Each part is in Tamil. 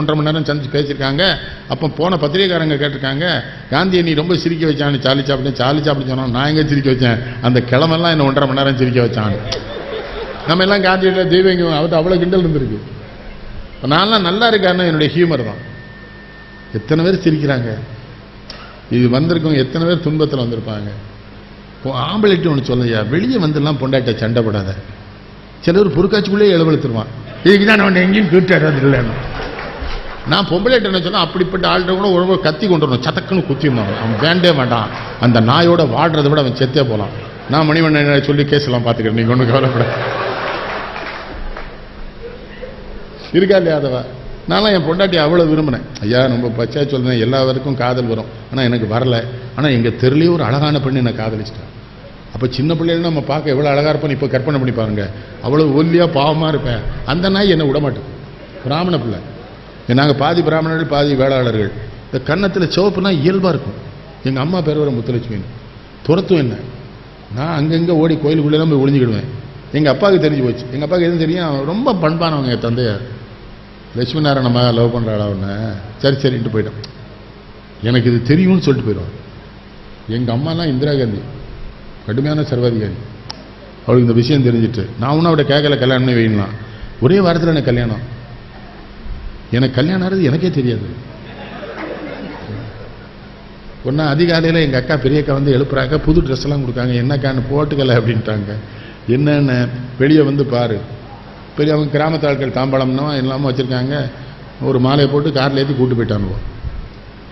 ஒன்றரை மணி நேரம் சந்திச்சு பேசியிருக்காங்க. அப்போ போன பத்திரிகைக்காரங்க கேட்டிருக்காங்க காந்தியை நீ ரொம்ப சிரிக்க வச்சான்னு சாலி சாப்பிட்டு சாலி சாப்பிட்டு சொன்னோம் நான் எங்கே சிரிக்க வச்சேன்? அந்த கிழமெல்லாம் என்ன ஒன்றரை மணி நேரம் சிரிக்க வச்சான் நம்ம எல்லாம் காந்தியோட தெய்வங்க அவத்து அவ்வளோ கிண்டல் இருந்திருக்கு. நான்லாம் நல்லா இருக்கான்னு என்னுடைய ஹியூமர் தான். எத்தனை பேர் சிரிக்கிறாங்க? இது வந்திருக்கவங்க எத்தனை பேர் துன்பத்தில் வந்திருப்பாங்க? இப்போ ஆம்பளைட்டு ஒன்று சொல்லையா வெளியே வந்துலாம் பொண்டாட்ட சண்டை போடாத சிலர் பொறுக்காச்சுக்குள்ளே எழுவழுத்துருவான் இதுக்கு தான் நான் எங்கேயும் கூட்டாரு இல்லைன்னு நான் பொம்பளைட்ட என்ன அப்படிப்பட்ட ஆள்கிட்ட கூட ஒரு கத்தி கொண்டு வரணும். சத்தக்குன்னு குத்திடணும் அவன் வேண்டே வேண்டாம். அந்த நாயோட வாடுறதை விட அவன் செத்தே போகலாம் நான் மணிவண்ணன் சொல்லி கேஸ்லாம் பார்த்துக்கிறேன். நீங்கள் ஒன்றும் கவலைப்பட இருக்கா இல்லையா அதவ? நான்லாம் என் பொண்டாட்டி அவ்வளோ விரும்பினேன். ஐயா ரொம்ப பச்சையா சொல்றேன் எல்லாருக்கும் காதல் வரும். ஆனால் எனக்கு வரல. ஆனால் எங்கள் தெருலேயே ஒரு அழகான பெண்ணு என்னை காதலிச்சிட்டேன் அப்போ சின்ன பிள்ளைகள் நம்ம பார்க்க எவ்வளோ அழகாக இருப்பேன் இப்போ கற்பனை பண்ணி பாருங்க. அவ்வளோ ஒல்லியாக பாவமாக இருப்பேன். அந்த நாய் என்னை விட மாட்டேன் பிராமண பிள்ளை. நாங்கள் பாதி பிராமணர்கள் பாதி வேளாளர்கள். இந்த கன்னத்தில் சிவப்புனா இயல்பாக இருக்கும். எங்கள் அம்மா பேர் வர முத்துலட்சுமி துரத்தும் என்ன? நான் அங்கங்கே ஓடி கோயிலுக்குள்ளெல்லாம் போய் ஒளிஞ்சிக்கிடுவேன். எங்கள் அப்பாவுக்கு தெரிஞ்சு போச்சு. எங்கள் அப்பாவுக்கு எதுவும் தெரியும்? அவன் ரொம்ப பண்பானவங்க என் தந்தையார். லட்சுமி நாராயண மகா லவ் பண்ணுறாளா ஒன்று சரி சரின்ட்டு போயிட்டான். எனக்கு இது தெரியும்னு சொல்லிட்டு போயிடுவான். எங்கள் அம்மானா இந்திரா காந்தி. கடுமையான சர்வாதிகாரி. அவளுக்கு இந்த விஷயம் தெரிஞ்சிட்டு நான் ஒன்றும் அவட கேட்கல கல்யாணம் வேணும்னா ஒரே வாரத்தில் எனக்கு கல்யாணம். எனக்கு கல்யாணம் ஆகிறது எனக்கே தெரியாது. ஒன்றா அதிகாலையில் எங்கள் அக்கா பெரிய அக்கா வந்து எழுப்புறாங்க புது ட்ரெஸ்லாம் கொடுக்காங்க என்னக்கான்னு போட்டுக்கலை அப்படின்ட்டாங்க. என்னென்ன? வெளியே வந்து பாரு. பெரிய அவங்க கிராமத்து ஆட்கள் தாம்பாளம்னா எல்லாமே வச்சுருக்காங்க. ஒரு மாலையை போட்டு காரில் ஏற்றி கூட்டு போயிட்டானுவோ.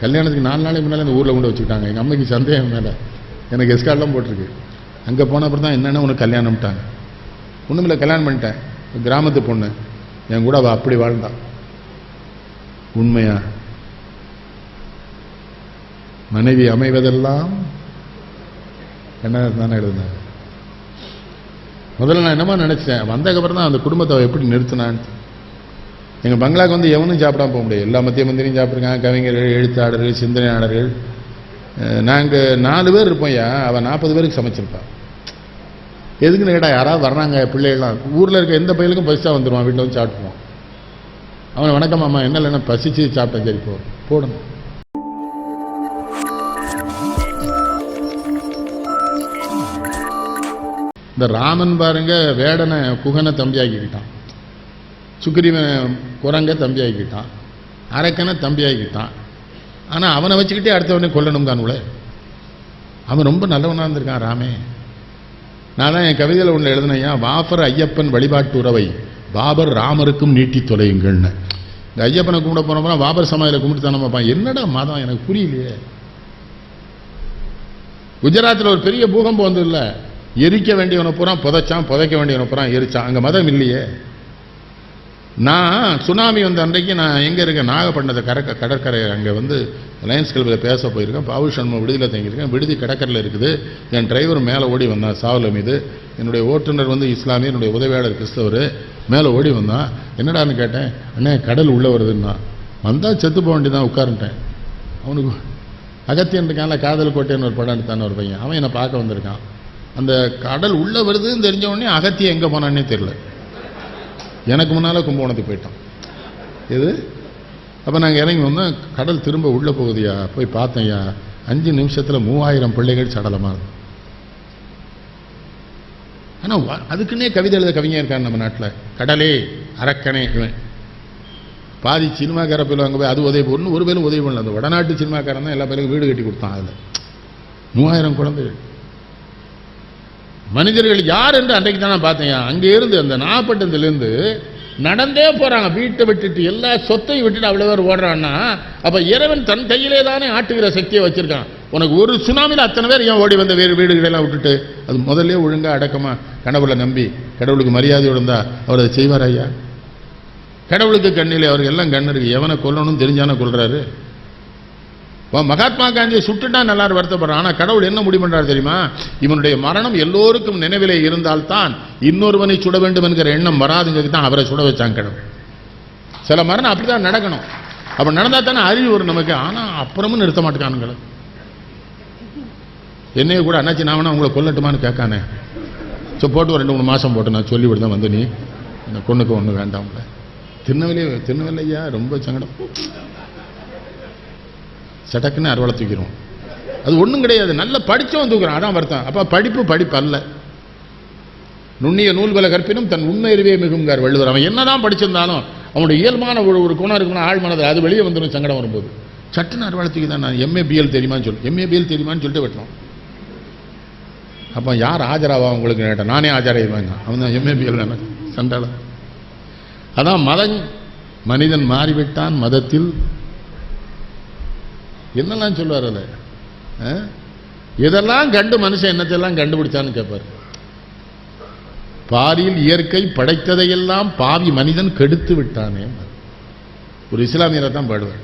கல்யாணத்துக்கு நாலு நாளைக்கு முன்னால் இந்த ஊரில் கொண்டு வச்சுக்கிட்டாங்க. எங்கள் அம்மைக்கு சந்தேகம் மேலே. எனக்கு எஸ்கார்ட்லாம் போட்டிருக்கு. அங்கே போன அப்புறம் தான் என்னென்ன உனக்கு கல்யாணம்ட்டாங்க. ஒன்றுமில்ல கல்யாணம் பண்ணிட்டேன். கிராமத்து பொண்ணு. என் கூட அவள் அப்படி வாழ்ந்தான் உண்மையா மனைவி அமைவதெல்லாம் என்ன தானே எழுதினாங்க முதல்ல நான் என்னமா நினச்சேன் வந்ததுக்கப்புறம் தான் அந்த குடும்பத்தை அவள் எப்படி நிறுத்தினான்ட்டு எங்கள் பங்களாக்கு வந்து எவனும் சாப்பிடாம போக முடியாது. எல்லா மத்திய மந்திரியும் சாப்பிட்ருக்காங்க கவிஞர்கள் எழுத்தாளர்கள் சிந்தனையாளர்கள். நாங்கள் நாலு பேர் இருப்போம்யா அவள் நாற்பது பேருக்கு சமைச்சிருப்பா. எதுக்குன்னு கேட்டால் யாராவது வர்றாங்க பிள்ளைகள்லாம். ஊரில் இருக்க எந்த பையனுக்கும் பசிச்சா வந்துடுவான் வீட்டில் வந்து சாப்பிட்டுருவான் அவன் வணக்கம் அம்மா என்ன இல்லைன்னா பசிச்சு சாப்பிட்டேன் சரி போ. போடணும் இந்த ராமன் பாருங்க வேடனை குகனை தம்பியாக்கிக்கிட்டான். சுக்ரீவன் குரங்க தம்பியாக்கிட்டான் அரக்கனை தம்பியாக்கிட்டான் ஆனால் அவனை வச்சுக்கிட்டே அடுத்தவனே கொல்லணும் தானுல அவன் ரொம்ப நல்லவனாக இருந்திருக்கான் ராமே. நான் தான் என் கவிதையில் ஒன்று எழுதினையா வாபர் ஐயப்பன் வழிபாட்டு உறவை பாபர் ராமருக்கும் நீட்டி தொலையுங்கள்னு. இந்த ஐயப்பனை கும்பிட போனோம்னா வாபர் சமாதியில் கும்பிட்டு தானே பார்ப்பான். என்னடா மதம் எனக்கு புரியலையே. குஜராத்தில் ஒரு பெரிய பூகம்பம் வந்து இல்லை எரிக்க வேண்டியவனை பூரா புதைச்சான் புதைக்க வேண்டியவனை பூரா எரிச்சான். அங்கே மதம் இல்லையே. நான் சுனாமி வந்த அன்றைக்கு நான் எங்கே இருக்கேன்? நாகப்பட்டினத்தை கடற்க கடற்கரை அங்கே வந்து லயன்ஸ் கிளப்பில் பேச போயிருக்கேன். பாபு சர்மா விடுதியில் தங்கியிருக்கேன். விடுதி கடற்கரையில் இருக்குது. என் டிரைவர் மேலே ஓடி வந்தான் சாவல மீது. என்னுடைய ஓட்டுநர் வந்து இஸ்லாமிய என்னுடைய உதவியாளர் கிறிஸ்தவர். மேலே ஓடி வந்தான் என்னடான்னு கேட்டேன் அண்ணே கடல் உள்ளே வருதுன்னா. வந்தால் செத்து போக வேண்டியதான் உட்காருன்ட்டேன். அவனுக்கு அகத்தியன் இருக்கான்ல காதல் கோட்டைன்னு ஒரு படம் எடுத்தான ஒரு பையன். அவன் என்னை பார்க்க வந்திருக்கான். அந்த கடல் உள்ளே வருதுன்னு தெரிஞ்ச உடனே அகத்தியம் எங்கே போனான்னே தெரில எனக்கு முன்னால் கும்பகோணத்துக்கு போயிட்டான். எது? அப்போ நாங்கள் இறங்கி வந்தோம் கடல் திரும்ப உள்ளே போகுதுயா? போய் பார்த்தேன்யா. அஞ்சு நிமிஷத்தில் மூவாயிரம் பிள்ளைகள் சடலமாக இருக்கும் ஆனால் அதுக்குன்னே கவிதை எழுத கவிஞர் இருக்கார் நம்ம நாட்டில். கடலே அரக்கனே இவன். பாதி சினிமாக்கார பேர் அங்கே போய் அது உதவி ஒன்று ஒரு பேரும் உதவி பண்ணல. அந்த வடநாட்டு சினிமாக்காரன் தான் எல்லா பேருக்கும் வீடு கட்டி கொடுத்தான் அதில். மூவாயிரம் குழந்தைகள். மனிதர்கள் யார் என்று அன்றைக்கு தான் நான் பார்த்தேன். அங்கே இருந்து அந்த நாகப்பட்டினத்துலேருந்து நடந்தே போகிறாங்க வீட்டை விட்டுட்டு எல்லா சொத்தையும் விட்டுட்டு அவ்வளோ பேர் ஓடுறான்னா அப்போ இறைவன் தன் கையிலே தானே ஆட்டுகிற சக்தியை வச்சுருக்கான். உனக்கு ஒரு சுனாமியில் அத்தனை பேர் ஏன் ஓடி வந்த வேறு வீடுகளெல்லாம் விட்டுட்டு? அது முதல்ல ஒழுங்காக அடக்கமாக கடவுளை நம்பி கடவுளுக்கு மரியாதையோடு இருந்தா அவர் அதை செய்வார் ஐயா. கடவுளுக்கு கண்ணில் அவருக்கு எல்லாம் கண்ணு இருக்கு. எவனை கொல்லணும்னு தெரிஞ்சானே கொள்கிறாரு இப்போ மகாத்மா காந்தியை சுட்டுட்டா நல்லாரு வருத்தப்படுறான். ஆனால் கடவுள் என்ன முடிவு பண்ணுறாரு தெரியுமா? இவனுடைய மரணம் எல்லோருக்கும் நினைவிலே இருந்தால்தான் இன்னொருவனை சுட வேண்டும் என்கிற எண்ணம் வராதுங்கிறது தான் அவரை சுட வச்சாங்க கடவுள். சில மரணம் அப்படிதான் நடக்கணும். அப்போ நடந்தால் தானே அறிவு வரும் நமக்கு. ஆனால் அப்புறமும் நிறுத்த மாட்டேங்கானுங்களே என்னைய கூட அண்ணாச்சி நான் வேணா உங்களை கொல்லட்டுமான்னு கேட்கானே. ஸோ போட்டு ஒரு ரெண்டு மூணு மாதம் போட்டு நான் சொல்லிவிட்டு தான் வந்து நீ. இந்த பொண்ணுக்கு ஒன்று வேண்டாம்ல. திருநெல்வேலி திருநெல்வேலியா ரொம்ப சங்கடம். சடக்குன்னு அறுவலை தூக்கிடுவோம். அது ஒன்றும் கிடையாது. நல்ல படித்தவன் தூக்குறான். அதான் வருத்தான் அப்போ படிப்பு படிப்பு அல்ல. நுண்ணிய நூல்களை கற்பினும் தன் உண்மை அறிவே மிகுங்கார் வள்ளுவர். அவன் என்னதான் படிச்சிருந்தாலும் அவனுடைய இயல்பான ஒரு ஒரு குணம் இருக்கணும் ஆள் மனதில் அது வெளியே வந்துடும் சங்கடம் வரும்போது. சட்டுன்னு அறுவலை தூக்கி தான் நான் எம்ஏபிஎல் தெரியுமான்னு சொல்லி. எம்ஏபிஎல் தெரியுமான்னு சொல்லிட்டு வெட்டணும். அப்போ யார் ஆஜராவா உங்களுக்கு கேட்டேன் நானே ஆஜராயிருவாங்க. அவன் தான் எம்ஏபிஎல் சண்டாளம் அதான் மதம். மனிதன் மாறிவிட்டான் மதத்தில். என்னெல்லாம் சொல்லுவார் அதில் ஆ? எதெல்லாம் கண்டு மனுஷன் என்னத்தையெல்லாம் கண்டுபிடிச்சான்னு கேட்பார் பாரியில் இயற்கை படைத்ததையெல்லாம் பாவி மனிதன் கெடுத்து விட்டானே. ஒரு இஸ்லாமியரை தான் பாடுவார்.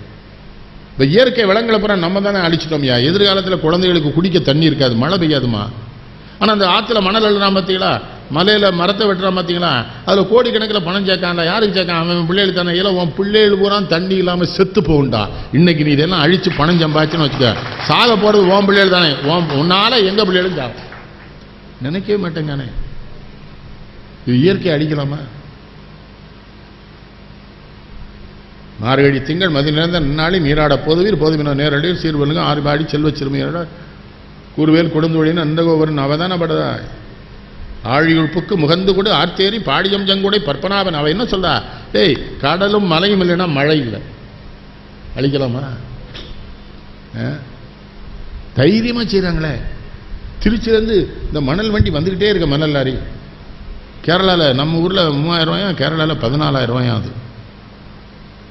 இப்போ இயற்கை விலங்குகளை பூரா நம்ம தானே அழிச்சிட்டோம்யா எதிர்காலத்தில் குழந்தைகளுக்கு குடிக்க தண்ணி இருக்காது மழை பெய்யாதுமா? ஆனால் அந்த ஆற்றுல மணல் அள்ளுறான் பார்த்தீங்களா மலையில் மரத்தை வெட்டுறான் பார்த்தீங்களா அதில் கோடிக்கணக்கில் பணம் சேர்க்கான்டா. யாருக்கு சேர்க்கான்? அவன் பிள்ளைகள் தானே. இல்லை உன் பிள்ளைகள் பூரா தண்ணி இல்லாமல் செத்து போகுண்டா இன்னைக்கு நீ இதெல்லாம் அழித்து பணம் சம்பாதிச்சுன்னு வச்சுக்க. சாக போகிறது உன் பிள்ளைகள் தானே. உன் உன்னால் எங்கள் பிள்ளைகளும் நினைக்கவே மாட்டேங்கானே இது இயற்கை அடிக்கலாமா மார்கழி திங்கள் மதி நிறைந்த நன்னாளி நீராட பொதுவீர் பொதுவின நேரடியில் சீர்வலுங்க ஆறு பாடி செல்வ சிறுமியரோட கூறுவேல் கொடுந்தொழின்னு அந்த கோவரன் அவதானப்படுதாய் ஆழியுழ்ப்புக்கு முகந்து கொடு ஆர்த்தேரி பாடியம் ஜங்குடை பற்பனாவன் அவன் என்ன சொல்றா? டேய் கடலும் மலையும் இல்லைன்னா மழை இல்லை. அழிக்கலாமா? ஆ? செய்கிறாங்களே செய்றாங்களே. திருச்சியிலேருந்து இந்த மணல் வண்டி வந்துக்கிட்டே இருக்க மணல் லாரி. கேரளாவில் நம்ம ஊரில் மூவாயிரம் ரூபாயும் கேரளாவில் பதினாலாயிரம் ரூபாயா அது.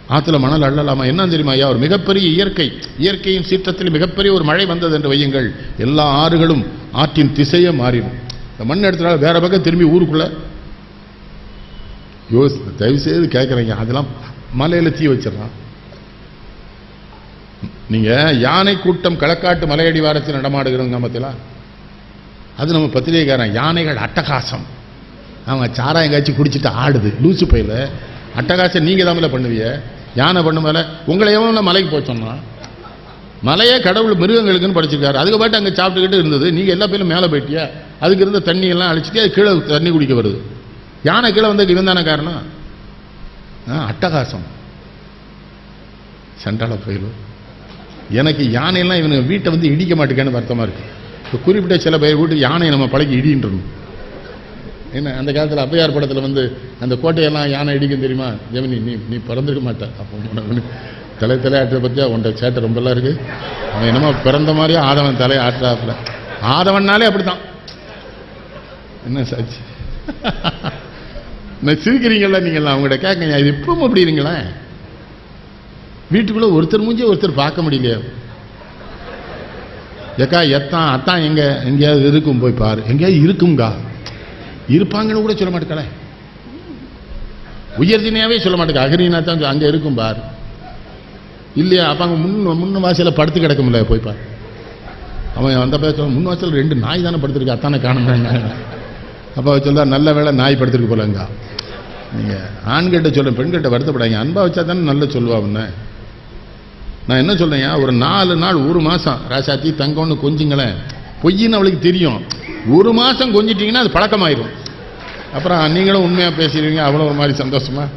ஆற்றுல மணல் அள்ளலாமா? என்ன தெரியுமா ஐயா? ஒரு மிகப்பெரிய இயற்கை. இயற்கையின் சீற்றத்தில் மிகப்பெரிய ஒரு மழை வந்தது என்று வையுங்கள். எல்லா ஆறுகளும் ஆற்றின் திசையே மாறிடும். இந்த மண் எடுத்துனால வேற பக்கம் திரும்பி ஊருக்குள்ள. யோசி தயவு செய்து கேட்குறீங்க. அதெல்லாம் மலையில் தீ வச்சிடலாம். நீங்கள் யானை கூட்டம் களக்காட்டு மலையடி வாரத்தில் நடமாடுகிறோங்க மத்தியலாம் அது நம்ம பத்திரிகைக்காரன். யானைகள் அட்டகாசம். அவங்க சாராயம் காய்ச்சி குடிச்சிட்டு ஆடுது. லூசு பையில் அட்டகாசம் நீங்கள் தான் பண்ணுவீங்க யானை பண்ணும் மேலே. உங்களை எவன் மலைக்கு போக சொன்னான் மலையே கடவுள் மிருகங்களுக்குன்னு படிச்சிருக்காரு. அதுக்கு பாட்டு அங்கே சாப்பிட்டுக்கிட்டு இருந்தது. நீங்கள் எல்லா பேரும் மேலே போயிட்டியா? அதுக்கு இருந்த தண்ணியெல்லாம் அழிச்சிட்டு அது கீழே தண்ணி குடிக்க வருது. யானை கீழே வந்ததுக்கு இவன் தானே காரணம்? ஆ, அட்டகாசம். சண்டால போயிடும் எனக்கு யானையெல்லாம் இவனுக்கு வீட்டை வந்து இடிக்க மாட்டேங்கன்னு வருத்தமாக இருக்குது இப்போ குறிப்பிட்ட சில பேர் வீட்டு யானையை நம்ம பழகி இடின்றணும் என்ன அந்த காலத்தில் அப்பையார் படத்தில் வந்து அந்த கோட்டையெல்லாம் யானை இடிக்கும் தெரியுமா? ஜெமினி நீ நீ பிறந்திருக்க மாட்ட. அப்போ உனக்கு தலை தலை ஆட்டுற பற்றியா உன்ட சேட்டை ரொம்பலாம் இருக்குது அவன் என்னமோ பிறந்த மாதிரியே ஆதவன் தலை ஆற்றாப்புல ஆதவன்னாலே அப்படித்தான். என்ன சாட்சி? நான் சிரிக்கிறீங்களா நீங்களாம் அவங்கள்ட்ட கேட்கங்க இது இப்பவும் அப்படி இருங்களேன் வீட்டுக்குள்ளே ஒருத்தர் மூஞ்சி ஒருத்தர் பார்க்க முடியலையே. ஏக்கா எத்தான் அத்தான் எங்கே எங்கேயாவது இருக்கும் போய் பாரு. எங்கேயாவது இருக்கும்கா. இருப்பாங்கன்னு கூட சொல்ல மாட்டேக்கல உயர்தினையாவே சொல்ல மாட்டேங்க அகரினா தான் அங்கே இருக்கும் பார். இல்லையா? அப்ப அங்கே முன் முன்ன வாசலில் படுத்து கிடக்கும்ல போய் பார். அவன் அந்த பேச முன் வாசல் ரெண்டு நாய் தானே படுத்துருக்கு அத்தானே காணுங்க அப்போ அவ நல்ல வேளை நாய் படுத்துருக்கு போலங்க நீங்கள் ஆண்கிட்ட சொல்ல பெண்கிட்ட வருத்தப்படாங்க அன்பா வச்சா தானே நல்ல சொல்லுவா உன்ன நான் என்ன சொல்கிறேன் ஒரு நாலு நாள் ஒரு மாதம் ராசாத்தி தங்கம்னு கொஞ்சங்களேன். பொய்ன்னு அவளுக்கு தெரியும். ஒரு மாதம் கொஞ்சிட்டிங்கன்னா அது பழக்கமாயிரும். அப்புறம் நீங்களும் உண்மையாக பேசிடுவீங்க அவ்வளோ ஒரு மாதிரி சந்தோஷமா?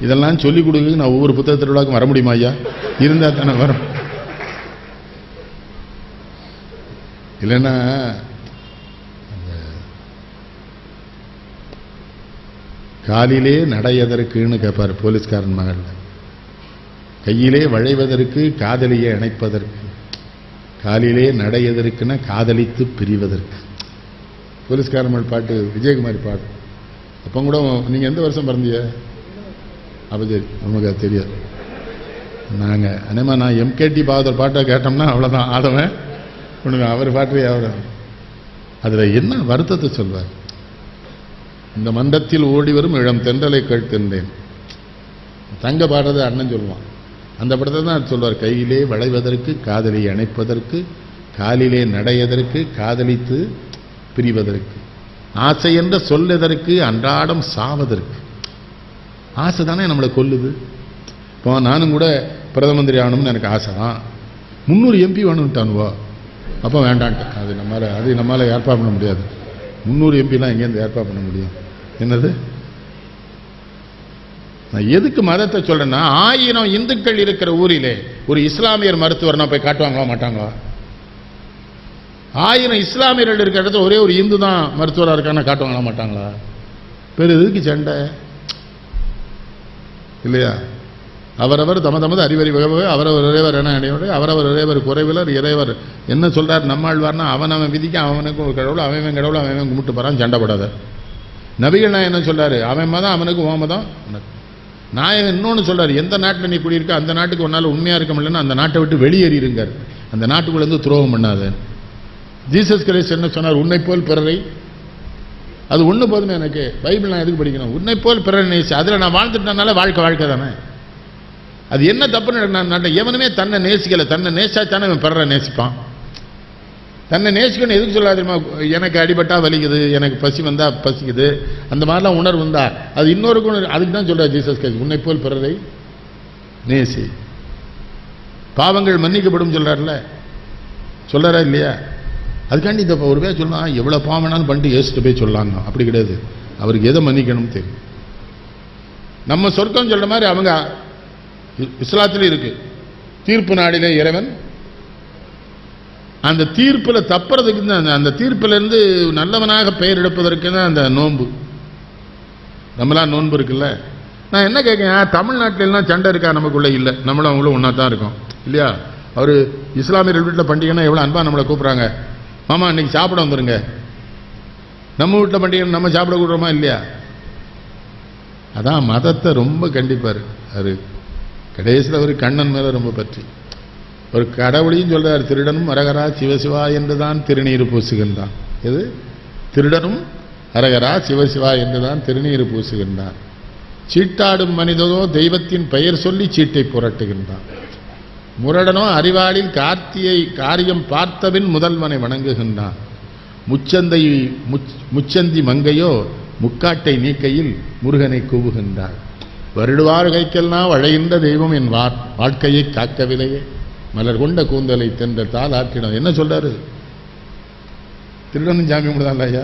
இதெல்லாம் சொல்லிக் கொடுங்க நான் ஒவ்வொரு புத்தக திருவிழாவுக்கும் வர முடியுமா ஐயா? இருந்தால் தானே வரும். இல்லைன்னா காலிலே காலிலே நடையதற்குன்னு கேட்பார் போலீஸ்காரன் மகள் கையிலே வளைவதற்கு காதலியை இணைப்பதற்கு காலிலே நடையதற்குன்னா காதலித்து பிரிவதற்கு. போலீஸ்காரமல் பாட்டு விஜயகுமாரி பாட்டு. அப்போ கூட நீங்கள் எந்த வருஷம் பிறந்தீங்க? அப்போ சரி நமக்கு அது தெரியாது. நாங்கள் அதேமா நான் எம்கேடி பாகதர் பாட்டை கேட்டோம்னா அவ்வளோதான் ஆடவன் உனக்கு அவர் பாட்டு அவர் அதில் என்ன வருத்தத்தை சொல்வார்? இந்த மண்டத்தில் ஓடி வரும் இளம் தென்றலை கேட்டிருந்தேன் தங்க பாடுறது அண்ணன் சொல்லுவான். அந்த படத்தை தான் சொல்வார். கையிலே வளைவதற்கு காதலியை அணைப்பதற்கு காலிலே நடையதற்கு காதலித்து பிரிவதற்கு. ஆசை என்ற சொல்லதற்கு அன்றாடம் சாவதற்கு. ஆசை தானே நம்மளை கொல்லுது. இப்போ நானும் கூட பிரதம மந்திரி ஆகணும்னு எனக்கு ஆசை. தான் முந்நூறு எம்பி வேணும்ட்டானுவோ? அப்போ வேண்டான்ட்டேன். அது நம்மளால் அது நம்மளால் ஏற்பாடு பண்ண முடியாது. முந்நூறு எம்பிலாம் எங்கேருந்து ஏற்பாடு பண்ண முடியும்? என்னது? நான் எதுக்கு மதத்தை சொல்கிறேன்னா ஆயிரம் இந்துக்கள் இருக்கிற ஊரிலே ஒரு இஸ்லாமியர் மருத்துவர்னா போய் காட்டுவாங்களா மாட்டாங்களா? ஆயிரம் இஸ்லாமியர்கள் இருக்கிற இடத்துல ஒரே ஒரு இந்து தான் மருத்துவராக இருக்கான்னு காட்டுவாங்களா மாட்டாங்களா? பெரு எதுக்கு சண்டை. இல்லையா? அவரவர் தம தமது அறிவறி வகை அவரவர் இறைவர் என அடையோடு அவரவர் இறைவர் குறைவிலர் இறைவர் என்ன சொல்கிறார் நம்மாழ்வார்னா அவன் அவன் விதிக்க அவனுக்கு ஒரு கடவுள் அவன் கடவுள் அவன் கும்பிட்டு போகிறான் சண்டைப்படாத நபிகள் நான் என்ன சொல்றாரு? அவன் மதம் அவனுக்கு ஓம மதம். நான் நாயகன் இன்னொன்னு எந்த நாட்டில் நீ குடியிருக்க அந்த நாட்டுக்கு ஒன்றால் உண்மையாக இருக்க முடியலன்னா அந்த நாட்டை விட்டு வெளியேறிடுங்கார் அந்த நாட்டுக்குள்ளேருந்து துரோகம் பண்ணாத. ஜீசஸ் கிரைஸ் என்ன சொன்னார்? உன்னை போல் பிறரை அது ஒன்று போதுமே எனக்கு. பைபிள் நான் எதுக்கு படிக்கணும்? உன்னை போல் பிறரை நேசி அதில் நான் வாழ்ந்துட்டனால வாழ்க்கை வாழ்க்கை தானே. அது என்ன தப்புன்னு நான் நான் எவனுமே தன்னை நேசிக்கலை. தன்னை நேசா தானே அவன் பிறரை நேசிப்பான். தன்னை நேசிக்கணும் எதுக்கு சொல்லாது எனக்கு அடிபட்டா வலிக்குது எனக்கு பசி வந்தால் பசிக்குது. அந்த மாதிரிலாம் உணர்வு வந்தா. அது இன்னொரு குணர் அதுக்கு தான் சொல்கிறார் ஜீசஸ் கிரைஸ் உன்னை போல் பிறரை நேசி. பாவங்கள் மன்னிக்கப்படும் சொல்கிறார்ல சொல்றாரா இல்லையா? அதுக்காண்டி இந்த ஒரு பேர் சொல்லலாம் எவ்வளோ பாவம் வேணாலும் பண்ணிட்டு ஏசிட்டு போய் சொல்லலாங்க அப்படி கிடையாது. அவருக்கு எதை மன்னிக்கணும்னு தெரியும். நம்ம சொர்க்கம் சொல்கிற மாதிரி அவங்க இ- இருக்குது தீர்ப்பு நாடிலே இறைவன். அந்த தீர்ப்பில் தப்புறதுக்கு தான் அந்த- அந்த தீர்ப்பிலேருந்து நல்லவனாக பெயர் எடுப்பதற்கு தான் அந்த நோன்பு. நம்மளாம் நோன்பு இருக்குல்ல. நான் என்ன கேட்கேன் தமிழ்நாட்டில எல்லாம் சண்டை இருக்கா? நமக்குள்ளே இல்லை. நம்மளும் அவங்களும் ஒன்றா தான் இருக்கோம். இல்லையா? அவர் இஸ்லாமியர்கள் வீட்டில் பண்டிகைன்னா எவ்வளோ அன்பாக நம்மளை கூப்பிட்றாங்க. மாமா இன்னைக்கு சாப்பிட வந்துருங்க. நம்ம வீட்டில் பண்டிகை நம்ம சாப்பிட கூடுறோமா இல்லையா? அதான் மதத்தை ரொம்ப கண்டிப்பார். அது கடைசியில் அவர் கண்ணன் மேலே ரொம்ப பற்றி. ஒரு கடவுளையும் சொல்கிறார் திருடனும் அரகரா சிவசிவா என்றுதான் திருநீர் பூசுகின்றான். எது? திருடனும் அரகரா சிவசிவா என்றுதான் திருநீர் பூசுகின்றான். சீட்டாடும் மனிதனோ தெய்வத்தின் பெயர் சொல்லி சீட்டை புரட்டுகின்றான். முரடனோ அறிவாளின் கார்த்தியை காரியம் பார்த்தபின் முதல்வனை வணங்குகின்றான். முச்சந்தை முச்- முச்சந்தி மங்கையோ முக்காட்டை நீக்கையில் முருகனை கூவுகின்றாள் வருடுவார் கைக்கெல்லாம் வழைகின்ற தெய்வம் என் வா வாழ்க்கையை காக்கவில்லையே. மலர் கொண்ட கூந்தலை தென்ற தால் ஆற்றிடம் என்ன சொல்றாரு? திருடனும் சாமி முடிதான் ஐயா?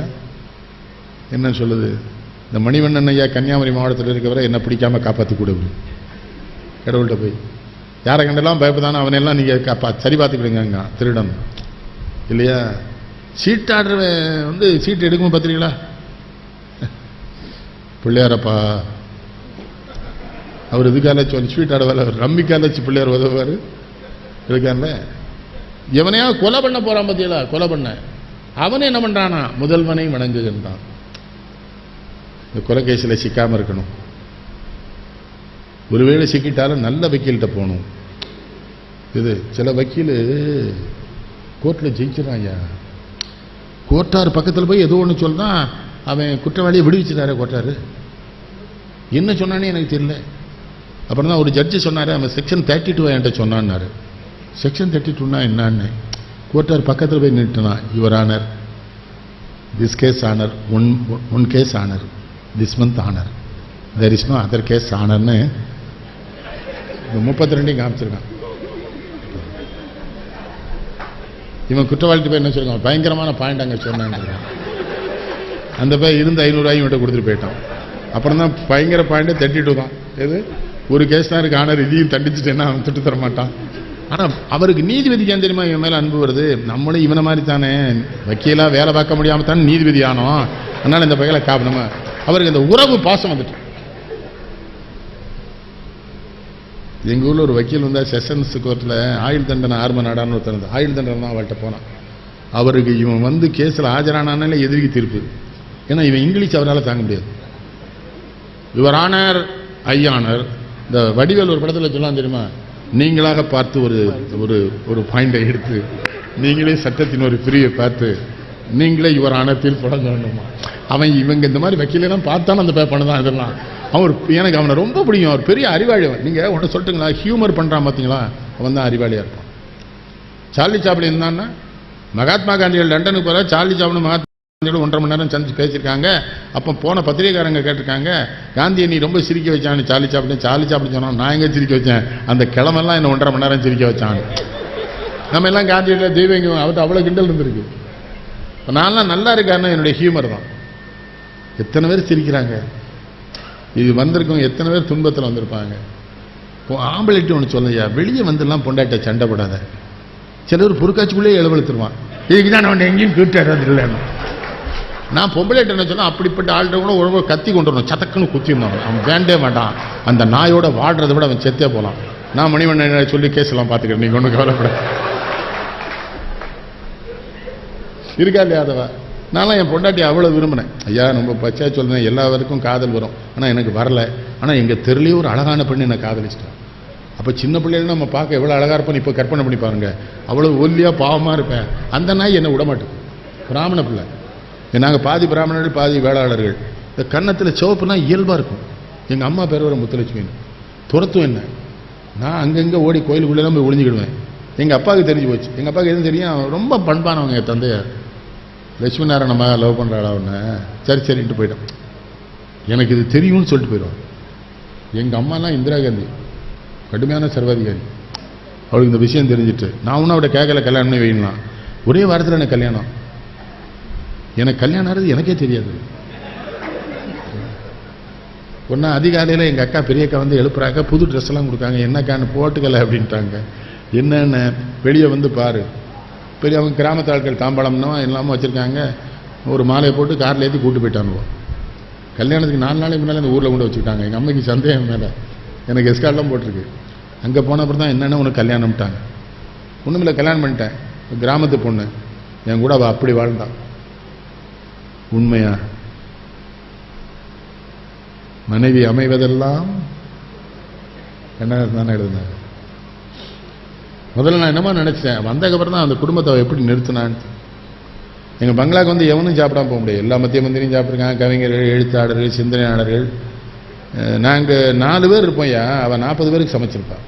என்ன சொல்லுது? இந்த மணிவண்ணன் ஐயா கன்னியாகுமரி மாவட்டத்தில் இருக்கிறவரை என்ன பிடிக்காம காப்பாற்றி கொடுங்க கடவுள்கிட்ட போய். யாரை கண்டெல்லாம் பயப்பதானோ அவனெல்லாம் நீங்கள் சரி பார்த்துக்கிடுங்க திருடன். இல்லையா? சீட்டாடுறவன் வந்து சீட்டு எடுக்கும் பார்த்துறீங்களா? பிள்ளையாரப்பா. அவர் இதுக்காலச்சு ஒன் ஸ்வீட் ஆடவால ரம்மிக்கால ரம்மிக்காலச்சு பிள்ளையார் உதவுவார். இருக்கார்ல? எவனையா கொலை பண்ண போகிறான் பார்த்தீங்களா கொலை பண்ண. அவனே என்ன பண்றானா? முதல்வனை வணங்குகின்றான். இந்த கொலை சிக்காமல் இருக்கணும். ஒருவேளை சிக்கிட்டாலும் நல்ல வக்கீல்கிட்ட போகணும். இது சில வக்கீல் கோர்ட்டில் ஜெயிச்சிடறாங்க கோர்ட்டார் பக்கத்தில் போய் ஏதோ ஒன்று சொன்னால் அவன் குற்றவாளியை விடுவிச்சிட்டாரு கோர்ட்டார். என்ன சொன்னானே எனக்கு தெரியல. அப்புறம் தான் ஒரு ஜட்ஜு சொன்னார் அவன் செக்ஷன் தேர்ட்டி டூ என்கிட்ட சொன்னான்னாரு. செக்ஷன் தேர்ட்டி டூனா என்னன்னு. கோர்ட்டார் பக்கத்தில் போய் நின்றுனான் your honour this case honour one one case honour this month honour there is no other case ஆனர்னு முப்பத்தி ரெண்டையும் காமிச்சிருக்கான். இவன் குற்றவாளிட்டு போய் என்ன சொல்லுவான்? பயங்கரமான பாயிண்ட் அங்கே சொன்னாங்க அந்த பையன் இருந்த ஐநூறுரூவாயும் இவன்கிட்ட கொடுத்துட்டு போயிட்டான். அப்புறம் தான் பயங்கர பாயிண்டே தட்டிட்டு தான் எது? ஒரு கேஸ் தான் இருக்கு. ஆனால் இதையும் தண்டிச்சுட்டேன்னா அவன் திட்டு தர மாட்டான். ஆனால் அவருக்கு நீதிபதிக்கு ஏன் தெரியுமா இவன் மேலே அன்பு வருது? நம்மளும் இவனை மாதிரி தானே வக்கீலாக வேலை பார்க்க முடியாமல் தானே நீதிபதி ஆனோம். அதனால் இந்த பையலை காப்பணுமா அவருக்கு இந்த உறவு பாசம் வந்துட்டு. எங்கள் ஊரில் ஒரு வக்கீல் வந்தால் செஷன்ஸ் கோர்ட்டில் ஆயுள் தண்டனை ஆர்ம நாடான்னு ஒருத்தர் இருந்தார். ஆயுள் தண்டனை தான் அவள்கிட்ட போனான். அவருக்கு இவன் வந்து கேஸில் ஆஜரானாலே எதிர்க்கு தீர்ப்பு. ஏன்னா இவன் இங்கிலீஷ் அவரால் தாங்க முடியாது. யுவர் ஆனர் ஐயானர். இந்த வடிவேல் ஒரு படத்தில் சொல்லலாம் தெரியுமா? நீங்களாக பார்த்து ஒரு ஒரு ஒரு பாயிண்டை எடுத்து நீங்களே சட்டத்தின் ஒரு பிரிவை பார்த்து நீங்களே யுவர் ஆனர் தீர்ப்பு சொல்லணுமா அவன் இவங்க இந்த மாதிரி வக்கீலாம் பார்த்தாலும் அந்த பேப்பர் தான் இதெல்லாம். அவன் எனக்கு அவனை ரொம்ப பிடிக்கும். அவர் பெரிய அறிவாளி அவன் நீங்கள் ஒன்று சொல்லிட்டுங்களா? ஹியூமர் பண்ணுறான் பார்த்தீங்களா அவன் தான் அறிவாளியாக இருப்பான். சார்லி சாப்பிள் இருந்தான்னா மகாத்மா காந்தியோட லண்டனுக்கு போகிற சார்லி சாப்பிள் மகாத்மா காந்தியோட ஒன்றரை மணி நேரம் சந்திச்சு பேசியிருக்காங்க. அப்போ போன பத்திரிகைக்காரங்க கேட்டிருக்காங்க காந்தியை நீ ரொம்ப சிரிக்க வச்சான்னு சார்லி சாப்பிட்டு சார்லி சாப்பிட்டு சொன்னான் நான் எங்கே சிரிக்க வச்சேன்? அந்த கிழமெல்லாம் என்ன ஒன்றரை மணி நேரம் சிரிக்க வச்சான் நம்ம எல்லாம் காந்தியில் தெய்வங்க அவர்கிட்ட அவ்வளோ கிண்டல் இருந்திருக்கு. இப்போ நான்லாம் நல்லா இருக்காருன்னா என்னுடைய ஹியூமர் தான். எத்தனை பேர் சிரிக்கிறாங்க? இது வந்திருக்கவங்க எத்தனை பேர் துன்பத்தில் வந்திருப்பாங்க? இப்போ ஆம்பளைட்டு ஒன்று சொல்லையா வெளியே வந்துலாம் பொண்டாட்ட சண்டை போடாத. சிலர் பொறுக்காச்சுக்குள்ளேயே எழுவழுத்துருவான். இதுக்கு தான் நான் எங்கேயும் கூட்டாரு வந்துடலன்னு நான் பொம்பளைட்டு என்ன சொன்னால் அப்படிப்பட்ட ஆள்கிட்ட கூட ஒரு கத்தி கொண்டு வரணும். சத்தக்குன்னு குத்திருந்தான் அவன். அவன் வேண்டே வேண்டாம் அந்த நாயோட வாடுறதை விட அவன் செத்தே போகலாம் நான் மணிவண்ணன் சொல்லி கேஸ்லாம் பார்த்துக்கிறேன். நீங்கள் ஒன்றும் கவலைப்பட இருக்கா இல்லையா அதவா? நான்லாம் என் பொண்டாட்டி அவ்வளோ விரும்பினேன். ஐயா நம்ம பச்சையாக சொல்லுவேன் எல்லாருக்கும் காதல் வரும். ஆனால் எனக்கு வரல. ஆனால் எங்கள் தெருலேயே ஒரு அழகான பெண்ணு என்னை காதலிச்சிட்டான். அப்போ சின்ன பிள்ளைகள் நம்ம பார்க்க எவ்வளோ அழகாக இருப்போம். இப்போ கற்பனை பண்ணி பாருங்கள் அவ்வளோ ஒல்லியாக பாவமாக இருப்பேன். அந்த நாய் என்னை விட மாட்டேன். பிராமண பிள்ளை. நாங்கள் பாதி பிராமணர்கள் பாதி வேளாளர்கள். இந்த கன்னத்தில் சிவப்புனா இயல்பாக இருக்கும். எங்கள் அம்மா பேர் வர முத்துலட்சுமின்னு துரத்தும் என்ன? நான் அங்கங்கே ஓடி கோயிலுக்குள்ளே போய் ஒளிஞ்சிக்கிடுவேன். எங்கள் அப்பாவுக்கு தெரிஞ்சு போச்சு. எங்கள் அப்பாவுக்கு எதுவும் தெரியும். ரொம்ப பண்பானவங்க என் தந்தையார். லட்சுமி நாராயணம்மா லவ் பண்ணுறாடா அவனை சரி சரின்ட்டு போயிட்டான். எனக்கு இது தெரியும்னு சொல்லிட்டு போயிடுவான். எங்கள் அம்மாலாம் இந்திரா காந்தி. கடுமையான சர்வாதிகாரி. அவளுக்கு இந்த விஷயம் தெரிஞ்சிட்டு. நான் ஒன்றும் அவட கேட்கல கல்யாணம் பண்ணி வைக்கலாம். ஒரே வாரத்தில் எனக்கு கல்யாணம். எனக்கு கல்யாணம் ஆகிறது எனக்கே தெரியாது. ஒன்றா அதிகாலையில் எங்கள் அக்கா பெரிய அக்கா வந்து எழுப்புறாங்க புது ட்ரெஸ் எல்லாம் கொடுக்காங்க என்னக்கான்னு போட்டுக்கலை அப்படின்ட்டாங்க. என்னென்ன? வெளியே வந்து பாரு. பெரியவங்க கிராமத்து ஆட்கள் தாம்பாளம்னா எல்லாமே வச்சுருக்காங்க. ஒரு மாலையை போட்டு காரில் ஏற்றி கூட்டு போயிட்டானுவோம் கல்யாணத்துக்கு நாலு நாளைக்கு முன்னால் அந்த ஊரில் கொண்டு வச்சுக்கிட்டாங்க. எங்கள் அம்மைக்கு சந்தேகம் மேலே. எனக்கு எஸ்கார்ட்லாம் போட்டிருக்கு. அங்கே போன அப்புறம் தான் என்னென்ன உனக்கு கல்யாணம்ட்டாங்க ஒன்றுமில்ல கல்யாணம் பண்ணிட்டேன். கிராமத்து பொண்ணு. என் கூட அவள் அப்படி வாழ்ந்தான் உண்மையா? மனைவி அமைவதெல்லாம் என்ன தானே எழுதினார் முதல்ல நான் என்னமா நினச்சேன். வந்ததுக்கப்புறம் தான் அந்த குடும்பத்தை எப்படி நிறுத்தினான்னு. எங்கள் பங்களாக்கு வந்து எவனும் சாப்பிடாம போக முடியாது. எல்லா மத்திய மந்திரியும் சாப்பிட்ருக்காங்க கவிஞர்கள் எழுத்தாளர்கள் சிந்தனையாளர்கள். நாங்கள் நாலு பேர் இருப்போம்யா அவன் நாற்பது பேருக்கு சமைச்சிருப்பான்